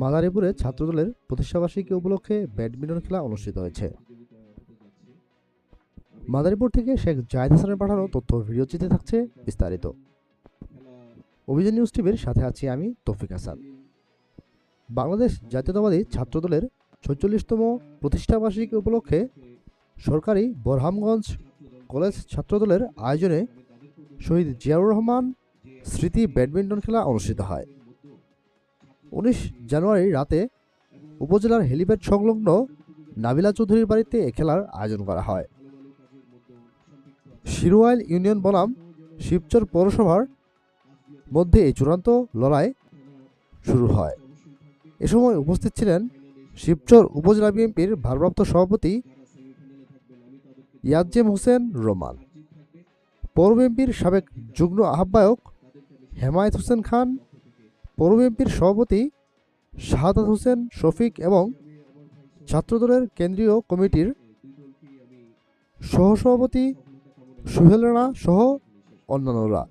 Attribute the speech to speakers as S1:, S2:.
S1: মাদারীপুরে ছাত্রদলের প্রতিষ্ঠাবার্ষিকী উপলক্ষে ব্যাডমিন্টন খেলা অনুষ্ঠিত হয়েছে। মাদারীপুর থেকে শেখ জাহিদ হাসানের পাঠানো তথ্য ও ভিডিওচিতে থাকছে বিস্তারিত। অভিযান নিউজ টিভির সাথে আছি আমি তৌফিক হাসান। বাংলাদেশ জাতীয়তাবাদী ছাত্রদলের ছয়চল্লিশতম প্রতিষ্ঠাবার্ষিকী উপলক্ষে সরকারি বরহামগঞ্জ কলেজ ছাত্রদলের আয়োজনে শহীদ জিয়াউর রহমান স্মৃতি ব্যাডমিন্টন খেলা অনুষ্ঠিত হয়। উনিশ জানুয়ারি রাতে উপজেলার হেলিপ্যাড সংলগ্ন নাবিলা চৌধুরীর বাড়িতে এ খেলার আয়োজন করা হয়। শিরোয়াইল ইউনিয়ন বনাম শিবচর পৌরসভার মধ্যে এই চূড়ান্ত লড়াই শুরু হয়। এ সময় উপস্থিত ছিলেন শিবচর উপজেলা বিএনপির ভারপ্রাপ্ত সভাপতি ইয়াজ্জেম হোসেন রোমান। পৌর বিএনপির সাবেক যুগ্ম আহ্বায়ক হেমায়েত হোসেন খান পৌর বিএনপির সভাপতি শাহাদ হোসেন, শফিক এবং ছাত্রদলের কেন্দ্রীয় কমিটির সহসভাপতি সুহেল রানা সহ অন্যান্যরা।